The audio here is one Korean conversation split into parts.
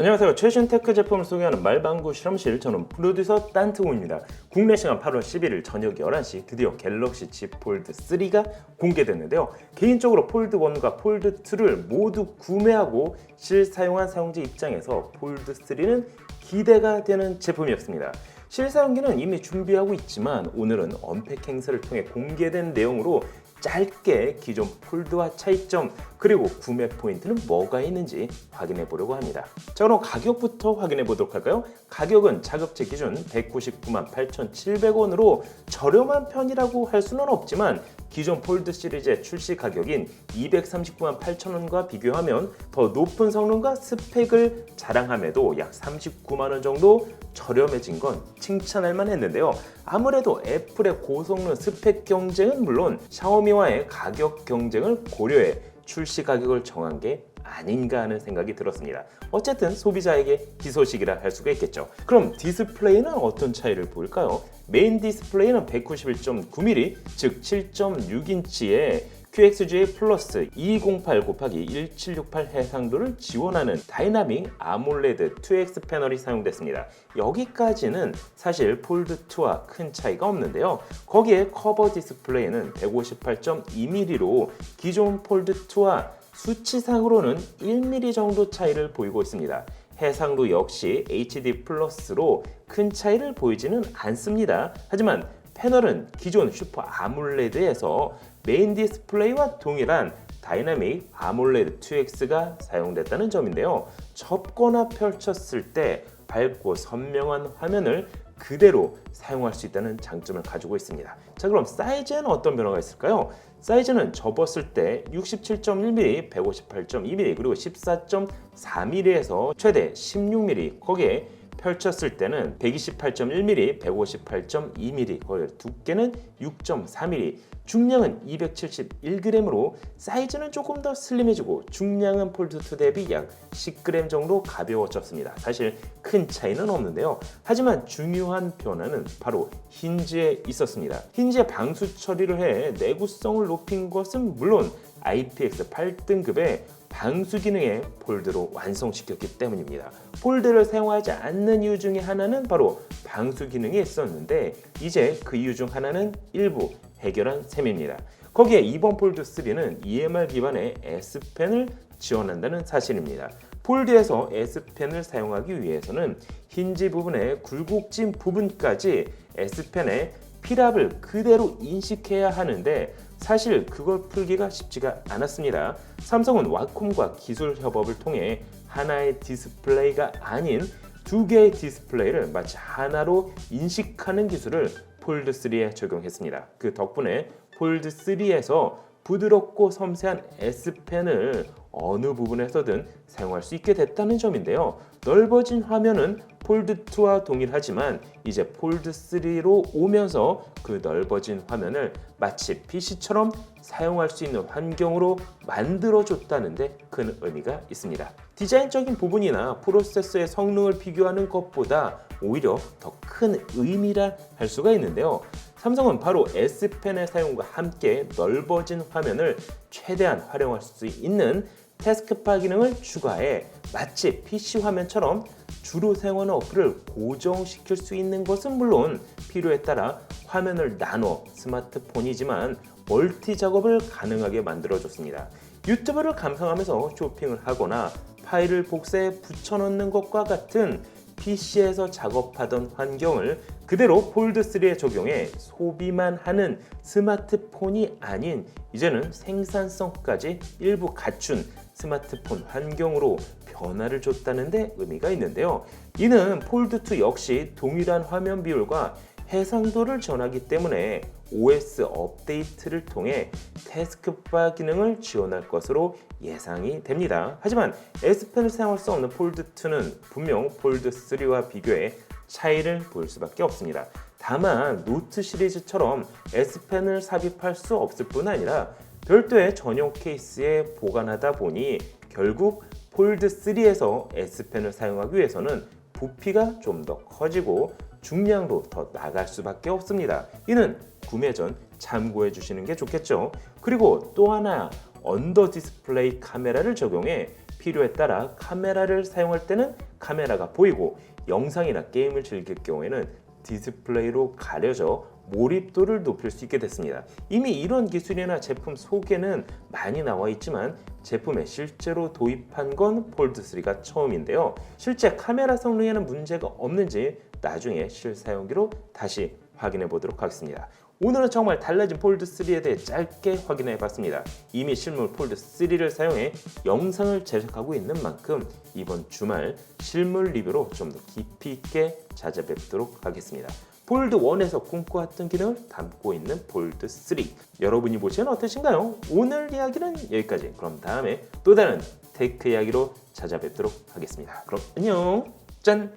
안녕하세요. 최신 테크 제품을 소개하는 말방구 실험실 저는 프로듀서 딴트고입니다. 국내 시간 8월 11일 저녁 11시 드디어 갤럭시 Z 폴드 3가 공개됐는데요. 개인적으로 폴드 1과 폴드 2를 모두 구매하고 실사용한 사용자 입장에서 폴드 3는 기대가 되는 제품이었습니다. 실사용기는 이미 준비하고 있지만 오늘은 언팩 행사를 통해 공개된 내용으로 짧게 기존 폴드와 차이점 그리고 구매 포인트는 뭐가 있는지 확인해 보려고 합니다. 자 그럼 가격부터 확인해 보도록 할까요? 가격은 자급제 기준 199만 8,700원으로 저렴한 편이라고 할 수는 없지만 기존 폴드 시리즈의 출시 가격인 239만 8천원과 비교하면 더 높은 성능과 스펙을 자랑함에도 약 39만 원 정도 저렴해진 건 칭찬할 만했는데요. 아무래도 애플의 고성능 스펙 경쟁은 물론 샤오미와의 가격 경쟁을 고려해 출시 가격을 정한 게 아닌가 하는 생각이 들었습니다. 어쨌든 소비자에게 희소식이라 할 수가 있겠죠. 그럼 디스플레이는 어떤 차이를 보일까요? 메인 디스플레이는 191.9mm, 즉 7.6인치의 QXGA 플러스 208 곱하기 1768 해상도를 지원하는 다이나믹 아몰레드 2X 패널이 사용됐습니다. 여기까지는 사실 폴드2와 큰 차이가 없는데요. 거기에 커버 디스플레이는 158.2mm로 기존 폴드2와 수치상으로는 1mm 정도 차이를 보이고 있습니다. 해상도 역시 HD 플러스로 큰 차이를 보이지는 않습니다. 하지만 패널은 기존 슈퍼 아몰레드에서 메인 디스플레이와 동일한 다이나믹 아몰레드 2X가 사용됐다는 점인데요. 접거나 펼쳤을 때 밝고 선명한 화면을 그대로 사용할 수 있다는 장점을 가지고 있습니다. 자, 그럼 사이즈에는 어떤 변화가 있을까요? 사이즈는 접었을 때 67.1mm, 158.2mm, 그리고 14.4mm에서 최대 16mm, 거기에 펼쳤을 때는 128.1mm, 158.2mm, 거의 두께는 6.4mm, 중량은 271g으로 사이즈는 조금 더 슬림해지고 중량은 폴드2 대비 약 10g 정도 가벼워졌습니다. 사실 큰 차이는 없는데요. 하지만 중요한 변화는 바로 힌지에 있었습니다. 힌지에 방수 처리를 해 내구성을 높인 것은 물론 IPX 8등급의 방수 기능의 폴드로 완성시켰기 때문입니다. 폴드를 사용하지 않는 이유 중에 하나는 바로 방수 기능이 있었는데 이제 그 이유 중 하나는 일부 해결한 셈입니다. 거기에 이번 폴드 3는 EMR 기반의 S펜을 지원한다는 사실입니다. 폴드에서 S펜을 사용하기 위해서는 힌지 부분의 굴곡진 부분까지 S펜의 피랍을 그대로 인식해야 하는데 사실 그걸 풀기가 쉽지가 않았습니다. 삼성은 와콤과 기술 협업을 통해 하나의 디스플레이가 아닌 두 개의 디스플레이를 마치 하나로 인식하는 기술을 폴드 3에 적용했습니다. 그 덕분에 폴드 3에서 부드럽고 섬세한 S펜을 어느 부분에서든 사용할 수 있게 됐다는 점인데요. 넓어진 화면은 폴드 2와 동일하지만 이제 폴드 3로 오면서 그 넓어진 화면을 마치 PC처럼 사용할 수 있는 환경으로 만들어 줬다는데 큰 의미가 있습니다. 디자인적인 부분이나 프로세서의 성능을 비교하는 것보다 오히려 더 큰 의미라 할 수가 있는데요. 삼성은 바로 S펜의 사용과 함께 넓어진 화면을 최대한 활용할 수 있는 태스크바 기능을 추가해 마치 PC 화면처럼 주로 사용하는 어플을 고정시킬 수 있는 것은 물론 필요에 따라 화면을 나눠 스마트폰이지만 멀티 작업을 가능하게 만들어줬습니다. 유튜브를 감상하면서 쇼핑을 하거나 파일을 복사해 붙여넣는 것과 같은 PC에서 작업하던 환경을 그대로 폴드3에 적용해 소비만 하는 스마트폰이 아닌 이제는 생산성까지 일부 갖춘 스마트폰 환경으로 변화를 줬다는데 의미가 있는데요. 이는 폴드2 역시 동일한 화면 비율과 해상도를 전하기 때문에 OS 업데이트를 통해 태스크바 기능을 지원할 것으로 예상이 됩니다. 하지만 S펜을 사용할 수 없는 폴드2는 분명 폴드3와 비교해 차이를 볼 수밖에 없습니다. 다만 노트 시리즈처럼 S펜을 삽입할 수 없을 뿐 아니라 별도의 전용 케이스에 보관하다 보니 결국 폴드 3에서 S펜을 사용하기 위해서는 부피가 좀 더 커지고 중량도 더 나갈 수밖에 없습니다. 이는 구매 전 참고해 주시는 게 좋겠죠. 그리고 또 하나 언더 디스플레이 카메라를 적용해 필요에 따라 카메라를 사용할 때는 카메라가 보이고 영상이나 게임을 즐길 경우에는 디스플레이로 가려져 몰입도를 높일 수 있게 됐습니다. 이미 이런 기술이나 제품 소개는 많이 나와 있지만 제품에 실제로 도입한 건 폴드 3가 처음인데요. 실제 카메라 성능에는 문제가 없는지 나중에 실사용기로 다시 확인해 보도록 하겠습니다. 오늘은 정말 달라진 폴드 3에 대해 짧게 확인해 봤습니다. 이미 실물 폴드 3를 사용해 영상을 제작하고 있는 만큼 이번 주말 실물 리뷰로 좀 더 깊이 있게 찾아뵙도록 하겠습니다. 폴드 1에서 꿈꿔왔던 기능을 담고 있는 폴드 3 여러분이 보시면 어떠신가요? 오늘 이야기는 여기까지 그럼 다음에 또 다른 테크 이야기로 찾아뵙도록 하겠습니다. 그럼 안녕 짠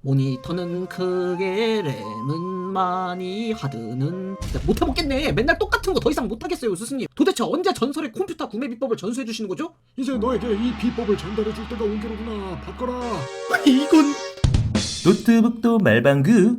모니터는 크게 램은 많이 하드는 진짜 못 해먹겠네. 맨날 똑같은 거 더 이상 못 하겠어요 스승님. 도대체 언제 전설의 컴퓨터 구매 비법을 전수해 주시는 거죠? 이제 너에게 이 비법을 전달해 줄 때가 온 게로구나. 바꿔라. 아니 이건 노트북도 말방구